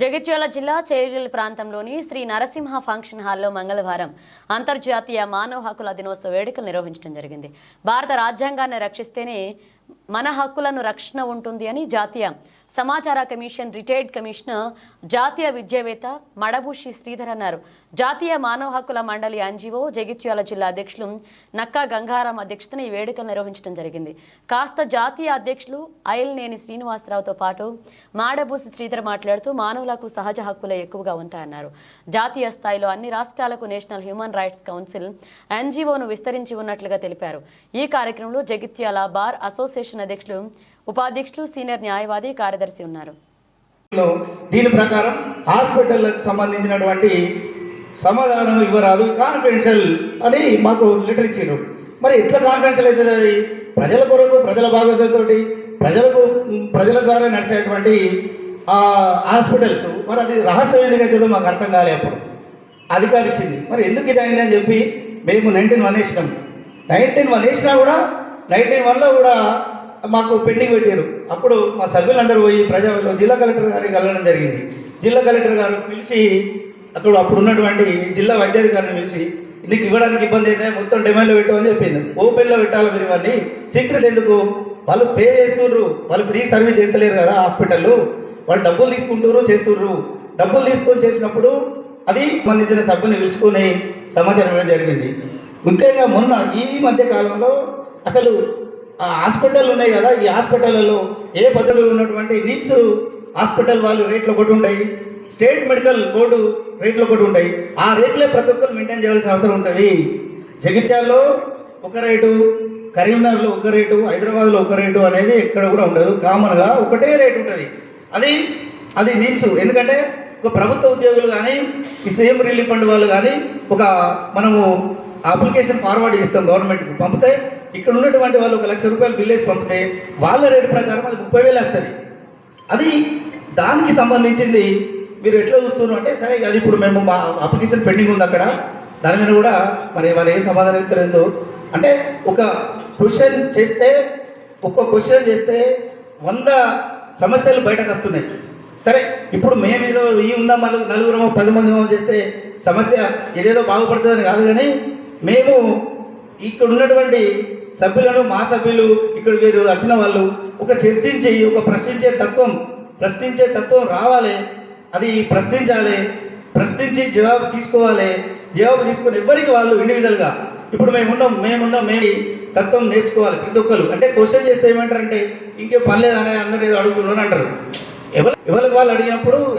జగిత్యాల జిల్లా చేరిల్ ప్రాంతంలోని శ్రీ నరసింహ ఫంక్షన్ హాల్లో మంగళవారం అంతర్జాతీయ మానవ హక్కుల దినోత్సవ వేడుకలు నిర్వహించడం జరిగింది. భారత రాజ్యాంగాన్ని రక్షిస్తేనే మన హక్కులను రక్షణ ఉంటుంది అని జాతీయ సమాచార కమిషన్ రిటైర్డ్ కమిషనర్ జాతీయ విద్యావేత్త మడభూషి శ్రీధర్ అన్నారు. జాతీయ మానవ హక్కుల మండలి ఎన్జిఓ జగిత్యాల జిల్లా అధ్యక్షులు నక్కా గంగారాం అధ్యక్షతన ఈ వేడుకలు నిర్వహించడం జరిగింది. కాస్త జాతీయ అధ్యక్షులు అయల్నేని శ్రీనివాసరావుతో పాటు మాడబూసి శ్రీధర్ మాట్లాడుతూ మానవులకు సహజ హక్కులే ఎక్కువగా ఉంటాయన్నారు. జాతీయ స్థాయిలో అన్ని రాష్ట్రాలకు నేషనల్ హ్యూమన్ రైట్స్ కౌన్సిల్ ఎన్జిఓను విస్తరించి ఉన్నట్లుగా తెలిపారు. ఈ కార్యక్రమంలో జగిత్యాల బార్ అసోసియేషన్ అధ్యక్షులు ఉపాధ్యక్షులు సీనియర్ న్యాయవాది కార్యదర్శి ఉన్నారు. దీని ప్రకారం హాస్పిటల్కి సంబంధించినటువంటి సమాధానం ఇవ్వరాదు కాన్ఫిడెన్షియల్ అని మాకు లెటర్ ఇచ్చారు మరి ఎట్లా కాన్ఫిడెన్షియల్ అవుతుంది అది? ప్రజల కొరకు ప్రజల భాగస్వామ్యంతో ప్రజలకు ప్రజల ద్వారా నడిచేటువంటి హాస్పిటల్స్ మరి అది రహస్యం ఎందుకు అవుతుందో మాకు అర్థం కాలే అప్పుడు. అధికారి ఇచ్చింది మరి ఎందుకు ఇది అయిందని చెప్పి మేము నైన్టీన్ వన్ వేసినాం నైన్టీన్ వన్ వేసినా కూడా నైన్టీన్ వన్లో కూడా మాకు పెండింగ్ పెట్టారు. అప్పుడు మా సభ్యులందరూ పోయి ప్రజా జిల్లా కలెక్టర్ గారికి వెళ్ళడం జరిగింది. జిల్లా కలెక్టర్ గారు పిలిచి అక్కడ అప్పుడు ఉన్నటువంటి జిల్లా వైద్యాధికారిని పిలిచి నీకు ఇవ్వడానికి ఇబ్బంది అయితే మొత్తం డిమాండ్లో పెట్టమని చెప్పింది. ఓపెన్లో పెట్టాలి మీరు ఇవన్నీ. సీక్రెట్ ఎందుకు? వాళ్ళు పే చేస్తున్నారు వాళ్ళు ఫ్రీ సర్వీస్ చేస్తలేరు కదా హాస్పిటల్లో. వాళ్ళు డబ్బులు తీసుకుంటారు చేస్తుండ్రు. డబ్బులు తీసుకొని చేసినప్పుడు అది సంబంధించిన సభ్యుని పిలుచుకొని సమాచారం ఇవ్వడం జరిగింది. ముఖ్యంగా మొన్న ఈ మధ్య కాలంలో అసలు ఆ హాస్పిటల్ ఉన్నాయి కదా ఈ హాస్పిటల్లో ఏ పద్ధతులు ఉన్నటువంటి నిమ్స్ హాస్పిటల్ వాళ్ళు రేట్లు ఒకటి ఉంటాయి స్టేట్ మెడికల్ బోర్డు రేట్లు ఒకటి ఉంటాయి. ఆ రేట్లే ప్రతి ఒక్కరు మెయింటైన్ చేయాల్సిన అవసరం ఉంటుంది. జగిత్యాల్లో ఒక రేటు కరీంనగర్లో ఒక రేటు హైదరాబాద్లో ఒక రేటు అనేది ఎక్కడ కూడా ఉండదు. కామన్గా ఒకటే రేటు ఉంటుంది. అది అది నిమ్స్ ఎందుకంటే ఒక ప్రభుత్వ ఉద్యోగులు కానీ ఈ సీఎం రిలీఫ్ ఫండ్ వాళ్ళు కానీ ఒక మనము అప్లికేషన్ ఫార్వర్డ్ చేస్తాం గవర్నమెంట్కి. పంపితే ఇక్కడ ఉన్నటువంటి వాళ్ళు ఒక లక్ష రూపాయలు బిల్ వేసి పంపితే వాళ్ళ రేటు ప్రకారం అది ముప్పై వేలు వస్తుంది. అది దానికి సంబంధించింది మీరు ఎట్లా చూస్తున్నారు అంటే సరే అది ఇప్పుడు మేము మా అప్లికేషన్ పెండింగ్ ఉంది అక్కడ. దాని మీద కూడా మరి వారు ఏం సమాధానం ఇస్తారేందో అంటే ఒక క్వశ్చన్ చేస్తే ఒక్క క్వశ్చన్ చేస్తే వంద సమస్యలు బయటకు వస్తున్నాయి. సరే ఇప్పుడు మేమేదో ఈ ఉన్నాం మన నలుగురమో పది మంది చేస్తే సమస్య ఏదేదో బాగుపడుతుందని కాదు కానీ మేము ఇక్కడ ఉన్నటువంటి సభ్యులను మా సభ్యులు ఇక్కడ వీరు వచ్చిన వాళ్ళు ఒక చర్చించి ఒక ప్రశ్నించే తత్వం ప్రశ్నించే తత్వం రావాలి. అది ప్రశ్నించాలి ప్రశ్నించి జవాబు తీసుకోవాలి. జవాబు తీసుకుని ఎవరికి వాళ్ళు ఇండివిజువల్గా ఇప్పుడు మేమున్నాం మేమున్నాం మేము తత్వం నేర్చుకోవాలి ప్రతి ఒక్కరు. అంటే క్వశ్చన్ చేస్తే ఏమంటారంటే ఇంకే పర్లేదు అనే అందరు ఏదో అడుగుతున్నారు అని అంటారు. ఎవరు ఎవరికి వాళ్ళు అడిగినప్పుడు